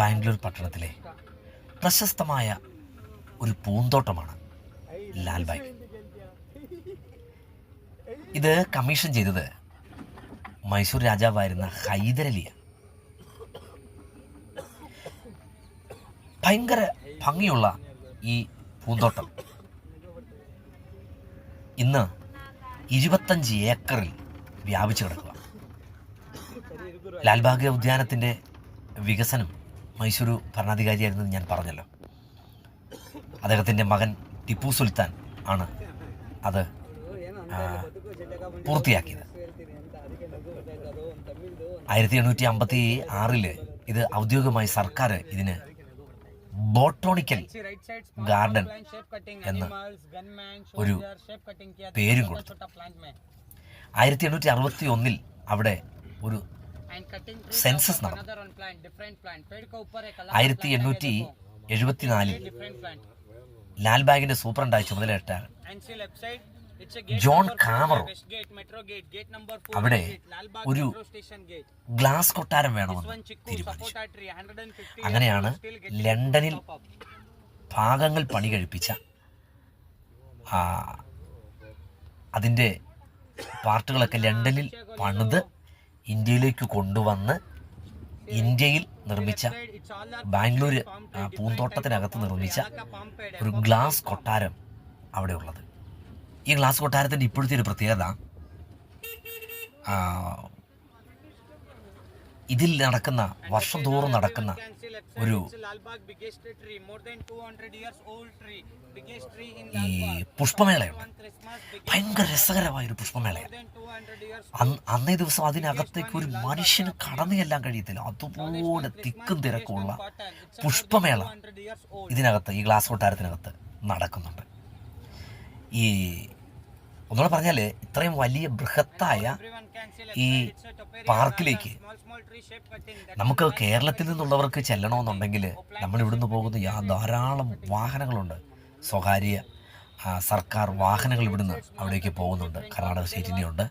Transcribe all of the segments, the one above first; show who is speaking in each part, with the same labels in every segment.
Speaker 1: ബാംഗ്ലൂർ പട്ടണത്തിലെ പ്രശസ്തമായ ഒരു പൂന്തോട്ടമാണ് ലാൽബാഗ് ഇത് കമ്മീഷൻ ചെയ്തത് മൈസൂർ രാജാവായിരുന്ന ഹൈദരലിയാണ് ഭയങ്കര ഭംഗിയുള്ള ഈ പൂന്തോട്ടം. ഇന്ന് ഇരുപത്തഞ്ച് ഏക്കറിൽ വ്യാപിച്ചു കിടക്കുക. ലാൽബാഗ് ഉദ്യാനത്തിന്റെ വികസനം മൈസൂർ ഭരണാധികാരിയായിരുന്നു ഞാൻ പറഞ്ഞല്ലോ. അദ്ദേഹത്തിന്റെ മകൻ ടിപ്പു സുൽത്താൻ ആണ് അത് പൂർത്തിയാക്കിയത്. ആയിരത്തി എണ്ണൂറ്റി അമ്പത്തി ആറിൽ ഇത് ഔദ്യോഗികമായി സർക്കാർ ഇതിന് ബോട്ടോണിക്കൽ
Speaker 2: ഗാർഡൻ
Speaker 1: എന്ന്
Speaker 2: ഒരു
Speaker 1: പേരും കൊടുത്തു. ആയിരത്തി എണ്ണൂറ്റി അറുപത്തി ഒന്നിൽ അവിടെ ഒരു
Speaker 2: സെൻസസ് നടന്നു
Speaker 1: ആയിരത്തി എണ്ണൂറ്റി എഴുപത്തിനാലിൽ ലാൽബാഗിന്റെ സൂപ്രണ്ടായി ചുമതലയിട്ട
Speaker 2: ജോൺ കാമറോ
Speaker 1: അവിടെ ഒരു ഗ്ലാസ് കൊട്ടാരം വേണമെന്ന് തീരുമാനിച്ചു. അങ്ങനെയാണ് ലണ്ടനിൽ ഭാഗങ്ങൾ പണി കഴിപ്പിച്ച അതിന്റെ പാർട്ടുകളൊക്കെ ലണ്ടനിൽ പണിത് ഇന്ത്യയിലേക്ക് കൊണ്ടുവന്ന് ഇന്ത്യയിൽ നിർമ്മിച്ച ബാംഗ്ലൂർ പൂന്തോട്ടത്തിനകത്ത് നിർമ്മിച്ച ഒരു ഗ്ലാസ് കൊട്ടാരം അവിടെ ഉള്ളത് ഈ ഗ്ലാസ് കൊട്ടാരത്തിന്റെ ഇപ്പോഴത്തെ ഒരു പ്രത്യേകത ഇതിൽ നടക്കുന്ന വർഷം തോറും നടക്കുന്ന ഒരു ഈ പുഷ്പമേളയുണ്ട്. ഭയങ്കര രസകരമായ ഒരു പുഷ്പമേളയാണ്. അന്ന് ദിവസം അതിനകത്തേക്ക് ഒരു മനുഷ്യന് കടന്നു ചെല്ലാൻ കഴിയത്തില്ല. അതുപോലെ തിക്കും തിരക്കുള്ള പുഷ്പമേള ഇതിനകത്ത് ഈ ഗ്ലാസ് കൊട്ടാരത്തിനകത്ത് നടക്കുന്നുണ്ട്. ഈ ഒന്നുകൂടെ പറഞ്ഞാൽ ഇത്രയും വലിയ ബൃഹത്തായ ഈ പാർക്കിലേക്ക് നമുക്ക് കേരളത്തിൽ നിന്നുള്ളവർക്ക് ചെല്ലണമെന്നുണ്ടെങ്കിൽ നമ്മൾ ഇവിടുന്ന് പോകുന്ന ധാരാളം വാഹനങ്ങളുണ്ട്. സ്വകാര്യ സർക്കാർ വാഹനങ്ങൾ ഇവിടുന്ന് അവിടേക്ക് പോകുന്നുണ്ട്. കർണാടക സ്റ്റേറ്റിന്റെ ഉണ്ട്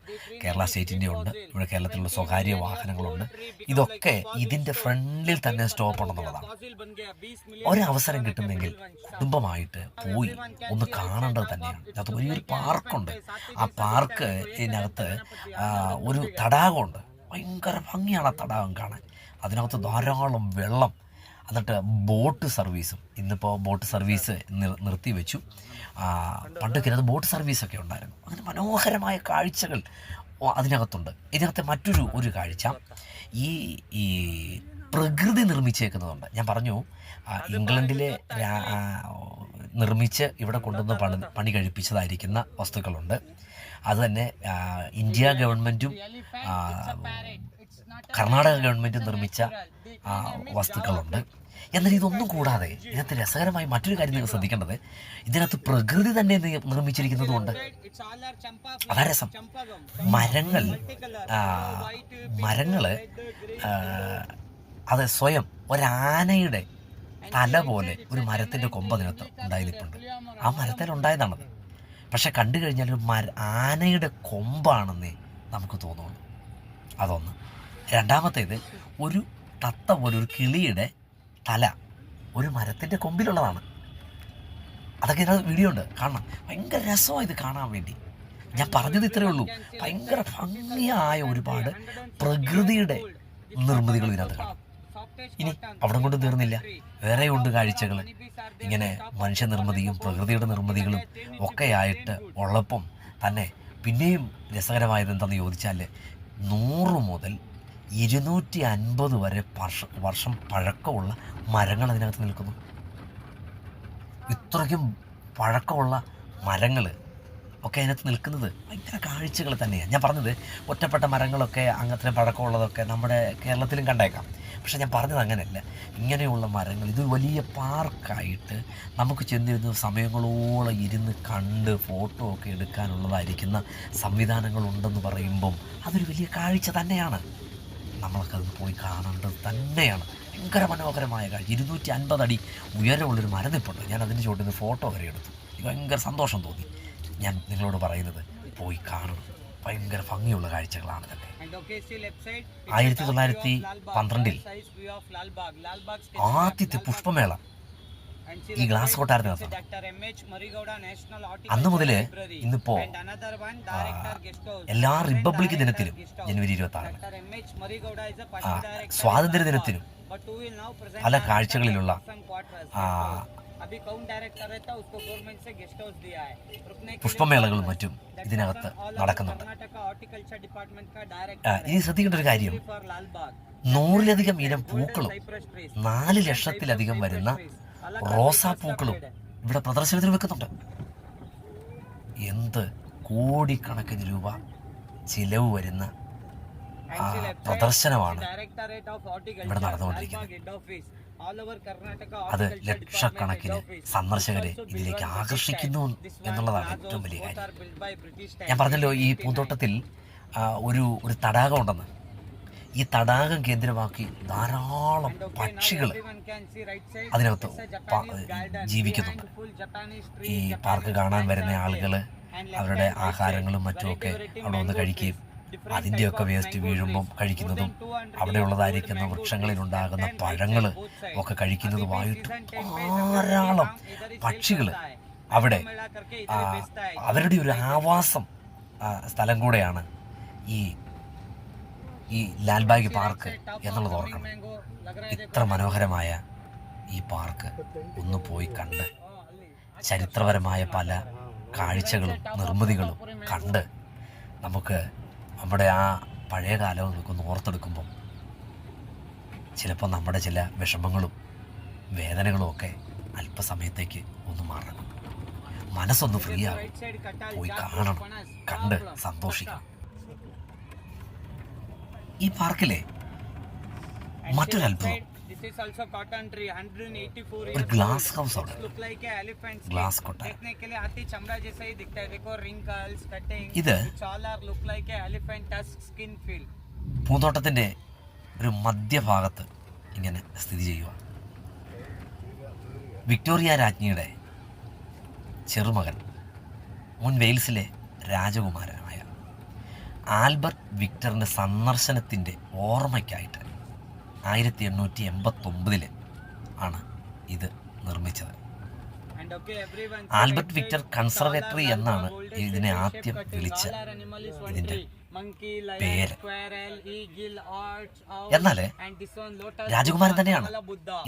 Speaker 1: കേരള സ്റ്റേറ്റിന്റെ ഉണ്ട് ഇവിടെ കേരളത്തിലുള്ള സ്വകാര്യ വാഹനങ്ങളുണ്ട്. ഇതൊക്കെ ഇതിന്റെ ഫ്രണ്ടിൽ തന്നെ സ്റ്റോപ്പ് ഉണ്ടെന്നുള്ളതാണ്. ഒരവസരം കിട്ടുന്നെങ്കിൽ കുടുംബമായിട്ട് പോയി ഒന്ന് കാണേണ്ടത് തന്നെയാണ്. അതിനകത്ത് വലിയൊരു പാർക്കുണ്ട്. ആ പാർക്ക് ഇതിനകത്ത് ഒരു തടാകമുണ്ട്. ഭയങ്കര ഭംഗിയാണ് ആ തടാകം കാണാൻ. അതിനകത്ത് ധാരാളം വെള്ളം എന്നിട്ട് ബോട്ട് സർവീസും ഇന്നിപ്പോൾ ബോട്ട് സർവീസ് നിർ- നിർത്തി വെച്ചു പണ്ടൊക്കെ അത് ബോട്ട് സർവീസൊക്കെ ഉണ്ടായിരുന്നു. അങ്ങനെ മനോഹരമായ കാഴ്ചകൾ അതിനകത്തുണ്ട്. ഇതിനകത്തെ മറ്റൊരു ഒരു കാഴ്ച. ഈ ഈ പ്രകൃതി നിർമ്മിച്ചേക്കുന്നതുണ്ട്. ഞാൻ പറഞ്ഞു ഇംഗ്ലണ്ടിലെ നിർമ്മിച്ച് ഇവിടെ കൊണ്ടുവന്ന് പണി പണി കഴിപ്പിച്ചതായിരിക്കുന്ന വസ്തുക്കളുണ്ട്. അതുതന്നെ ഇന്ത്യ ഗവൺമെന്റും കർണാടക ഗവൺമെന്റും നിർമ്മിച്ച വസ്തുക്കളുണ്ട്. എന്നാൽ ഇതൊന്നും കൂടാതെ ഇതിനകത്ത് രസകരമായി മറ്റൊരു കാര്യം നിങ്ങൾ ശ്രദ്ധിക്കേണ്ടത് ഇതിനകത്ത് പ്രകൃതി തന്നെ നിർമ്മിച്ചിരിക്കുന്നതുകൊണ്ട് അതാ രസം. മരങ്ങൾ ആ, അത് സ്വയം ഒരാനയുടെ തല പോലെ ഒരു മരത്തിന്റെ കൊമ്പ് അതിനകത്ത് ഉണ്ടായിരിപ്പുണ്ട്. ആ മരത്തിൽ ഉണ്ടായതാണത്. പക്ഷെ കണ്ടു കഴിഞ്ഞാൽ ഒരു മര ആനയുടെ കൊമ്പാണെന്നേ നമുക്ക് തോന്നുള്ളൂ. അതൊന്ന്. രണ്ടാമത്തേത് ഒരു തത്ത പോലെ ഒരു കിളിയുടെ തല ഒരു മരത്തിന്റെ കൊമ്പിലുള്ളതാണ്. അതൊക്കെ ഇതിനകത്ത് വീഡിയോ ഉണ്ട്. കാണണം. ഭയങ്കര രസമാണ് ഇത് കാണാൻ വേണ്ടി. ഞാൻ പറഞ്ഞത് ഇത്രയേ ഉള്ളൂ. ഭയങ്കര ഭംഗിയായ ഒരുപാട് പ്രകൃതിയുടെ നിർമ്മിതികൾ ഇതിനകത്ത് കാണാം. ഇനി അവിടെ കൊണ്ട് തീർന്നില്ല. വേറെയുണ്ട് കാഴ്ചകൾ. ഇങ്ങനെ മനുഷ്യനിർമ്മിതിയും പ്രകൃതിയുടെ നിർമ്മിതികളും ഒക്കെയായിട്ട് ഉള്ളപ്പം തന്നെ പിന്നെയും രസകരമായത് എന്താണെന്ന് ചോദിച്ചാൽ നൂറ് മുതൽ ഇരുന്നൂറ്റി അൻപത് വരെ വർഷ വർഷം പഴക്കമുള്ള മരങ്ങൾ അതിനകത്ത് നിൽക്കുന്നു. ഇത്രയ്ക്കും പഴക്കമുള്ള മരങ്ങൾ ഒക്കെ അതിനകത്ത് നിൽക്കുന്നത് ഭയങ്കര കാഴ്ചകൾ തന്നെയാണ് ഞാൻ പറഞ്ഞത് ഒറ്റപ്പെട്ട മരങ്ങളൊക്കെ അങ്ങനത്തെ പഴക്കമുള്ളതൊക്കെ നമ്മുടെ കേരളത്തിലും കണ്ടേക്കാം. പക്ഷെ ഞാൻ പറഞ്ഞത് അങ്ങനെയല്ല. ഇങ്ങനെയുള്ള മരങ്ങൾ ഇത് വലിയ പാർക്കായിട്ട് നമുക്ക് ചെന്നിരുന്ന് സമയങ്ങളോളം ഇരുന്ന് കണ്ട് ഫോട്ടോ ഒക്കെ എടുക്കാനുള്ളതായിരിക്കുന്ന സംവിധാനങ്ങളുണ്ടെന്ന് പറയുമ്പം അതൊരു വലിയ കാഴ്ച തന്നെയാണ്. നമ്മളൊക്കെ അത് പോയി കാണേണ്ടത് തന്നെയാണ്. ഭയങ്കര മനോഹരമായ കാഴ്ച. ഇരുന്നൂറ്റി അൻപത് അടി ഉയരമുള്ളൊരു മരം നിൽപ്പുണ്ട് ഞാൻ അതിന്റെ ചോട്ടിൽ നിന്ന് ഫോട്ടോ വരെ എടുത്തു. എനിക്ക് ഭയങ്കര സന്തോഷം തോന്നി. ഞാൻ നിങ്ങളോട് പറയുന്നത് പോയി കാണണം. ഭയങ്കര ഭംഗിയുള്ള കാഴ്ചകളാണ്
Speaker 2: തന്നെ.
Speaker 1: ആയിരത്തി തൊള്ളായിരത്തി പന്ത്രണ്ടിൽ ആദ്യത്തെ പുഷ്പമേള. ഈ ഗ്ലാസ് കൊട്ടാരത്തിനകത്താണ് അന്ന് മുതൽ ഇന്നിപ്പോ എല്ലാ റിപ്പബ്ലിക് ദിനത്തിലും ജനുവരി ഇരുപത്തി ആറിന് സ്വാതന്ത്ര്യ ദിനത്തിലും പല കാഴ്ചകളിലുള്ള പുഷ്പമേളകളും മറ്റും ഇതിനകത്ത് നടക്കുന്നുണ്ട് ഇനി ശ്രദ്ധിക്കേണ്ട ഒരു കാര്യം. നൂറിലധികം ഇനം പൂക്കളും നാല് ലക്ഷത്തിലധികം വരുന്ന റോസാപ്പൂക്കളും ഇവിടെ പ്രദർശനത്തിന് വെക്കുന്നുണ്ട്. എന്ത് കോടിക്കണക്കിന് രൂപ ചിലവ് വരുന്ന പ്രദർശനമാണ് ഇവിടെ നടന്നുകൊണ്ടിരിക്കുന്നത്. അത് ലക്ഷക്കണക്കിന് സന്ദർശകരെ ഇതിലേക്ക് ആകർഷിക്കുന്നു എന്നുള്ളതാണ് ഏറ്റവും വലിയ കാര്യം. ഞാൻ പറഞ്ഞല്ലോ ഈ പൂന്തോട്ടത്തിൽ ഒരു ഒരു തടാകം ഉണ്ടെന്ന് ഈ തടാകം കേന്ദ്രമാക്കി ധാരാളം പക്ഷികൾ അതിനകത്ത് ജീവിക്കുന്നുണ്ട്. ഈ പാർക്ക് കാണാൻ വരുന്ന ആളുകൾ അവരുടെ ആഹാരങ്ങളും മറ്റുമൊക്കെ അവിടെ വന്ന് കഴിക്കുകയും അതിന്റെയൊക്കെ വേസ്റ്റ് വീഴുമ്പം കഴിക്കുന്നതും അവിടെയുള്ളതായിരിക്കുന്ന വൃക്ഷങ്ങളിലുണ്ടാകുന്ന പഴങ്ങൾ ഒക്കെ കഴിക്കുന്നതുമായിട്ട് ധാരാളം പക്ഷികൾ അവിടെ അവരുടെ ഒരു ആവാസം സ്ഥലം കൂടെയാണ് ഈ ഈ ലാൽബാഗ് പാർക്ക് എന്നുള്ളത് ഓർക്കണം. ഇത്ര മനോഹരമായ ഈ പാർക്ക് ഒന്ന് പോയി കണ്ട് ചരിത്രപരമായ പല കാഴ്ചകളും നിർമ്മിതികളും കണ്ട് നമുക്ക് നമ്മുടെ ആ പഴയ കാലവും നമുക്ക് ഒന്ന് ഓർത്തെടുക്കുമ്പോൾ ചിലപ്പോൾ നമ്മുടെ ചില വിഷമങ്ങളും വേദനകളും ഒക്കെ അല്പസമയത്തേക്ക് ഒന്ന് മാറണം. മനസ്സൊന്ന് ഫ്രീ ആകും. പോയി കാണണം. കണ്ട് സന്തോഷിക്കണം ഈ പാർക്കിലെ മറ്റൊരത്ഭുതം ഗ്ലാസ് ഹൗസ് ഗ്ലാസ് ഇത് പൂന്തോട്ടത്തിന്റെ ഒരു മധ്യഭാഗത്ത് ഇങ്ങനെ സ്ഥിതി ചെയ്യുവാണ് വിക്ടോറിയ രാജ്ഞിയുടെ ചെറുമകൻ മുൻ വെയിൽസിലെ രാജകുമാരനായ ആൽബർട്ട് വിക്ടറിന്റെ സന്ദർശനത്തിന്റെ ഓർമ്മയ്ക്കായിട്ട് ആയിരത്തി എണ്ണൂറ്റി എൺപത്തൊമ്പതിൽ ആണ് ഇത് നിർമ്മിച്ചത്. ആൽബർട്ട് വിക്ടർ കൺസർവേറ്ററി എന്നാണ് ഇതിനെ ആദ്യം വിളിച്ച ഇതിന്റെ
Speaker 2: എന്നാൽ
Speaker 1: രാജകുമാരൻ തന്നെയാണ്.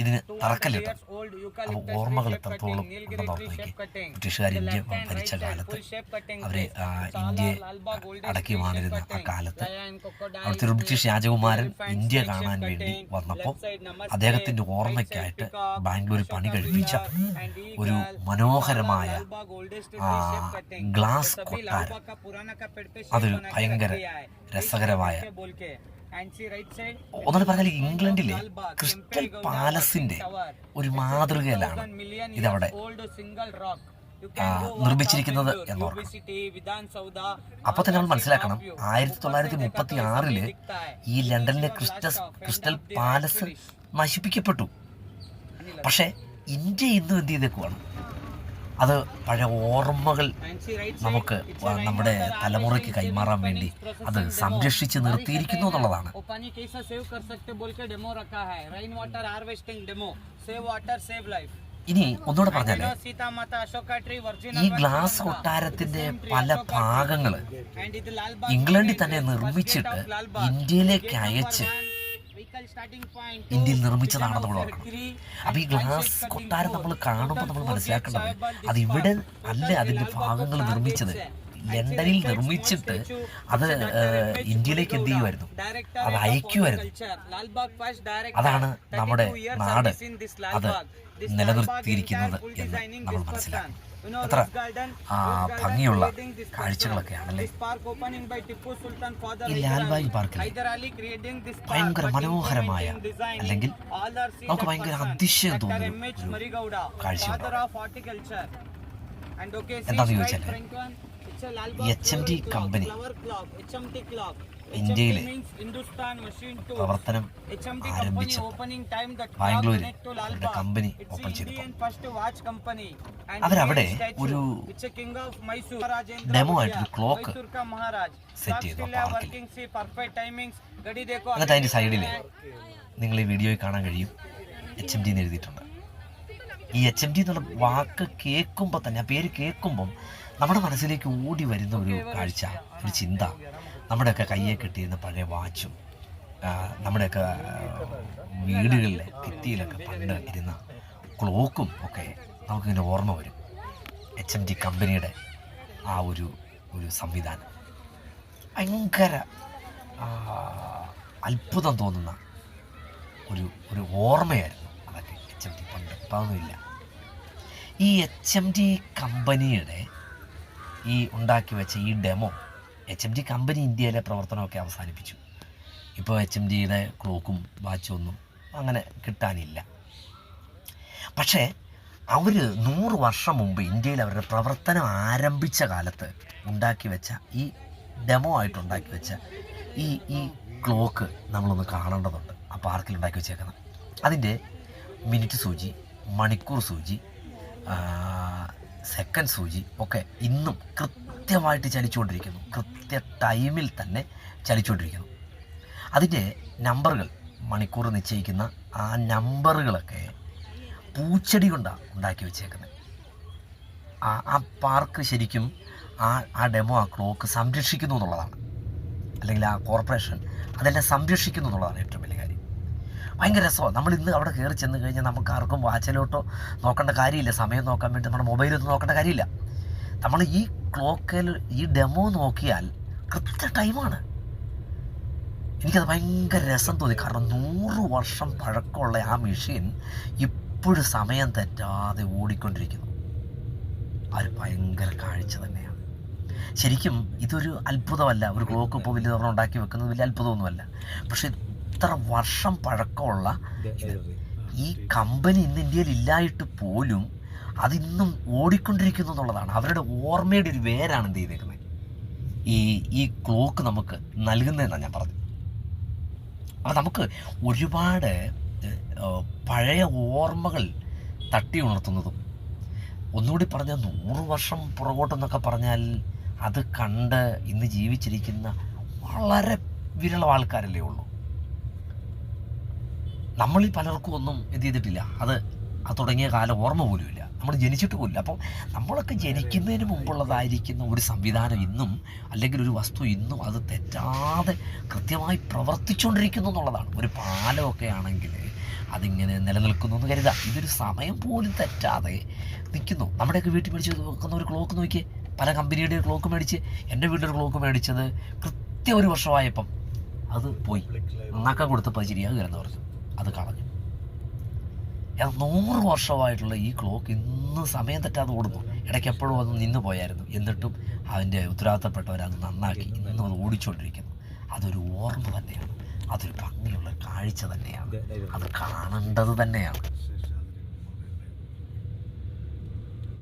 Speaker 1: ഇതിന്
Speaker 2: തറക്കല്ലിട്ട്
Speaker 1: ഓർമ്മകൾ എത്രത്തോളം ബ്രിട്ടീഷുകാർ ഇന്ത്യ ഭരിച്ച കാലത്ത് അവരെ ഇന്ത്യയെ അടക്കി വാണിരുന്ന ആ കാലത്ത് അവിടുത്തെ ഒരു ബ്രിട്ടീഷ് രാജകുമാരൻ ഇന്ത്യ കാണാൻ വേണ്ടി വന്നപ്പോൾ അദ്ദേഹത്തിന്റെ ഓർമ്മയ്ക്കായിട്ട് ബാംഗ്ലൂരിൽ പണി കഴിപ്പിച്ച ഒരു മനോഹരമായ ഗ്ലാസ് കൊട്ടാരം. അതൊരു ഭയങ്കര
Speaker 2: വളരെ
Speaker 1: രസകരമായ. ഒന്നാണ് പറഞ്ഞാൽ ഇംഗ്ലണ്ടിലെ ക്രിസ്റ്റൽ പാലസിന്റെ ഒരു മാതൃകയിലാണ് ഇതവിടെ നിർമ്മിച്ചിരിക്കുന്നത്
Speaker 2: എന്നോർക്കണം
Speaker 1: അപ്പൊ തന്നെ നമ്മൾ മനസ്സിലാക്കണം ആയിരത്തി തൊള്ളായിരത്തി മുപ്പത്തി
Speaker 2: ആറിൽ
Speaker 1: ഈ ലണ്ടനിലെ ക്രിസ്റ്റസ് ക്രിസ്റ്റൽ പാലസ് നശിപ്പിക്കപ്പെട്ടു. പക്ഷേ ഇന്ത്യ ഇന്നും എന്ത് ചെയ്തേക്കുവാണ്? അത് പഴയ ഓർമ്മകൾ നമുക്ക് നമ്മുടെ തലമുറയ്ക്ക് കൈമാറാൻ വേണ്ടി അത് സംരക്ഷിച്ച് നിർത്തിയിരിക്കുന്നു എന്നുള്ളതാണ്. ഇനി ഒന്നുകൂടെ
Speaker 2: പറഞ്ഞാൽ
Speaker 1: ഈ ഗ്ലാസ് കൊട്ടാരത്തിന്റെ പല ഭാഗങ്ങൾ ഇംഗ്ലണ്ടിൽ തന്നെ നിർമ്മിച്ചിട്ട് ഇന്ത്യയിലേക്ക് അയച്ച് ഇന്ത്യയിൽ നിർമ്മിച്ചതാണ് നമ്മൾ ഓർക്കണം അപ്പൊ ഈ ഗ്ലാസ് കൊട്ടാരം നമ്മൾ കാണുമ്പോൾ നമ്മൾ മനസ്സിലാക്കേണ്ടത് അത് ഇവിടെ അല്ല അതിന്റെ ഭാഗങ്ങൾ നിർമ്മിച്ചത്? ലണ്ടനിൽ നിർമ്മിച്ചിട്ട് അത് ഇന്ത്യയിലേക്ക് എന്ത് ചെയ്യുമായിരുന്നു അത് അയക്കുമായിരുന്നു. അതാണ് നമ്മുടെ നാട്. അത് നിലനിർത്തിയിരിക്കുന്നത് എന്ന് നമ്മൾ മനസ്സിലാക്കണം എത്ര? ആ, ഭംഗിയുള്ള കാഴ്ചകളൊക്കെയാണല്ലേ ഈ ലാൽബാഗ് പാർക്കിൽ ഭയങ്കര മനോഹരമായ അല്ലെങ്കിൽ നമുക്ക് ഭയങ്കര അതിശയം തോന്നുന്ന കാഴ്ചയുണ്ട് എന്താണെന്ന് എം HMT കമ്പനി ഇന്ത്യയിൽ പ്രവർത്തനം
Speaker 2: ആരംഭിച്ച
Speaker 1: ബാംഗ്ലൂരിൽ അവരുടെ കമ്പനി ഓപ്പൺ
Speaker 2: ചെയ്തു
Speaker 1: അവരവിടെ ഒരു ഡെമോ
Speaker 2: ആയിട്ട് ഒരു
Speaker 1: ക്ലോക്ക്
Speaker 2: സെറ്റ്
Speaker 1: ചെയ്തു എന്നിട്ട് അതിന്റെ സൈഡിൽ നിങ്ങൾ ഈ വീഡിയോയിൽ കാണാൻ കഴിയും. എച്ച് എം ടി എഴുതിയിട്ടുണ്ട്. ഈ എച്ച് എം ഡി എന്നുള്ള വാക്ക് കേൾക്കുമ്പോൾ തന്നെ ആ പേര് കേൾക്കുമ്പം നമ്മുടെ മനസ്സിലേക്ക് ഓടി വരുന്ന ഒരു കാഴ്ച ഒരു ചിന്ത. നമ്മുടെയൊക്കെ കയ്യെ കിട്ടിയിരുന്ന പഴയ വാച്ചും നമ്മുടെയൊക്കെ വീടുകളിലെ ഭിത്തിയിലൊക്കെ പണ്ട് ഇരുന്ന ക്ലോക്കും ഒക്കെ നമുക്കിങ്ങനെ ഓർമ്മ വരും. എച്ച് എം ഡി കമ്പനിയുടെ ആ ഒരു ഒരു സംവിധാനം. ഭയങ്കര അത്ഭുതം തോന്നുന്ന ഒരു ഒരു ഓർമ്മയായിരുന്നു. എച്ച് എം ടി പണ്ട് ഈ എച്ച് എം ടി കമ്പനിയുടെ ഈ ഉണ്ടാക്കി വെച്ച ഈ demo H M T company ഇന്ത്യയിലെ പ്രവർത്തനമൊക്കെ അവസാനിപ്പിച്ചു. ഇപ്പോൾ എച്ച് എം ടിയുടെ ക്ലോക്കും വാച്ചും ഒന്നും അങ്ങനെ കിട്ടാനില്ല. പക്ഷേ അവർ നൂറ് വർഷം മുമ്പ് ഇന്ത്യയിൽ അവരുടെ പ്രവർത്തനം ആരംഭിച്ച കാലത്ത് ഉണ്ടാക്കി വെച്ച ഈ ഡെമോ ആയിട്ട് ഉണ്ടാക്കി വെച്ച ഈ ഈ ക്ലോക്ക് നമ്മളൊന്ന് കാണേണ്ടതുണ്ട്. ആ പാർക്കിൽ ഉണ്ടാക്കി വെച്ചേക്കുന്നത്. അതിന്റെ മിനിറ്റ് സൂചി മണിക്കൂർ സൂചി സെക്കൻഡ് സൂചി ഒക്കെ ഇന്നും കൃത്യമായിട്ട് ചലിച്ചുകൊണ്ടിരിക്കുന്നു. കൃത്യ ടൈമിൽ തന്നെ ചലിച്ചുകൊണ്ടിരിക്കുന്നു. അതിന്റെ നമ്പറുകൾ മണിക്കൂർ നിശ്ചയിക്കുന്ന ആ നമ്പറുകളൊക്കെ പൂച്ചെടി കൊണ്ടാണ് ഉണ്ടാക്കി വെച്ചേക്കുന്നത് ആ ആ പാർക്ക് ശരിക്കും ആ ആ ഡെമോ ആ ക്ലോക്ക് സംരക്ഷിക്കുന്നു എന്നുള്ളതാണ്. അല്ലെങ്കിൽ ആ കോർപ്പറേഷൻ അതെല്ലാം സംരക്ഷിക്കുന്നു എന്നുള്ളതാണ് ഏറ്റവും വലിയ ഭയങ്കര രസമാണ് നമ്മൾ ഇന്ന് അവിടെ കയറി ചെന്ന് കഴിഞ്ഞാൽ നമുക്ക് ആർക്കും വാച്ചിലോട്ടോ നോക്കേണ്ട കാര്യമില്ല. സമയം നോക്കാൻ വേണ്ടി നമ്മുടെ മൊബൈലൊന്നും നോക്കേണ്ട കാര്യമില്ല. നമ്മൾ ഈ ക്ലോക്കിൽ ഈ ഡെമോ നോക്കിയാൽ കൃത്യ ടൈമാണ് എനിക്കത് ഭയങ്കര രസം തോന്നി. കാരണം നൂറ് വർഷം പഴക്കമുള്ള ആ മെഷീൻ ഇപ്പോഴും സമയം തെറ്റാതെ ഓടിക്കൊണ്ടിരിക്കുന്നു. ഒരു ഭയങ്കര കാഴ്ച തന്നെയാണ്. ശരിക്കും ഇതൊരു അത്ഭുതമല്ല. ഒരു ക്ലോക്ക് ഇപ്പോൾ വലിയ തവണ ഉണ്ടാക്കി വെക്കുന്നത് വലിയ അത്ഭുതമൊന്നുമല്ല. പക്ഷെ ഇത്ര വർഷം പഴക്കമുള്ള ഈ കമ്പനി ഇന്ന് ഇന്ത്യയിൽ ഇല്ലായിട്ട് പോലും അതിന്നും ഓടിക്കൊണ്ടിരിക്കുന്നു എന്നുള്ളതാണ്. അവരുടെ ഓർമ്മയുടെ ഒരു വേരാണ് എന്ത് ചെയ്തേക്കുന്നത് ഈ ഈ ക്ലോക്ക് നമുക്ക് നൽകുന്നതെന്നാണ് ഞാൻ പറഞ്ഞത്. അപ്പം നമുക്ക് ഒരുപാട് പഴയ ഓർമ്മകൾ തട്ടി ഉണർത്തുന്നതും ഒന്നുകൂടി പറഞ്ഞാൽ നൂറ് വർഷം പുറകോട്ടെന്നൊക്കെ പറഞ്ഞാൽ അത് കണ്ട് ഇന്ന് ജീവിച്ചിരിക്കുന്ന വളരെ വിരളം ആൾക്കാരല്ലേ ഉള്ളൂ. നമ്മളിൽ പലർക്കും ഒന്നും എന്ത് ചെയ്തിട്ടില്ല. അത് അത് തുടങ്ങിയ കാലം ഓർമ്മ പോലുമില്ല നമ്മൾ ജനിച്ചിട്ട് പോലില്ല അപ്പോൾ നമ്മളൊക്കെ ജനിക്കുന്നതിന് മുമ്പുള്ളതായിരിക്കുന്ന ഒരു സംവിധാനം ഇന്നും അല്ലെങ്കിൽ ഒരു വസ്തു ഇന്നും അത് തെറ്റാതെ കൃത്യമായി പ്രവർത്തിച്ചുകൊണ്ടിരിക്കുന്നു എന്നുള്ളതാണ്. ഒരു പാലമൊക്കെ ആണെങ്കിൽ അതിങ്ങനെ നിലനിൽക്കുന്നു എന്ന് കരുതാം. ഇതൊരു സമയം പോലും തെറ്റാതെ നിൽക്കുന്നു. നമ്മുടെയൊക്കെ വീട്ടിൽ മേടിച്ച് നോക്കുന്ന ഒരു ക്ലോക്ക് നോക്കിയേ. പല കമ്പനിയുടെ ക്ലോക്ക് മേടിച്ച് എന്റെ വീട്ടിലൊരു ക്ലോക്ക് മേടിച്ചത് കൃത്യം ഒരു വർഷമായപ്പം അത് പോയി. നന്നാക്കാൻ കൊടുത്തപ്പോൾ ശരിയാകുക എന്ന് പറഞ്ഞു അത് കളഞ്ഞു. അത് നൂറ് വർഷമായിട്ടുള്ള ഈ ക്ലോക്ക് ഇന്ന് സമയം തെറ്റാതെ ഓടുന്നു. ഇടയ്ക്ക് എപ്പോഴും അത് നിന്ന് പോയായിരുന്നു. എന്നിട്ടും അതിന്റെ ഉത്തരവാദിത്തപ്പെട്ടവർ അത് നന്നാക്കി. ഇന്നും അത് ഓടിച്ചുകൊണ്ടിരിക്കുന്നു അതൊരു ഓർമ്മ തന്നെയാണ്. അതൊരു ഭംഗിയുള്ള കാഴ്ച തന്നെയാണ്. അത് കാണേണ്ടത് തന്നെയാണ്.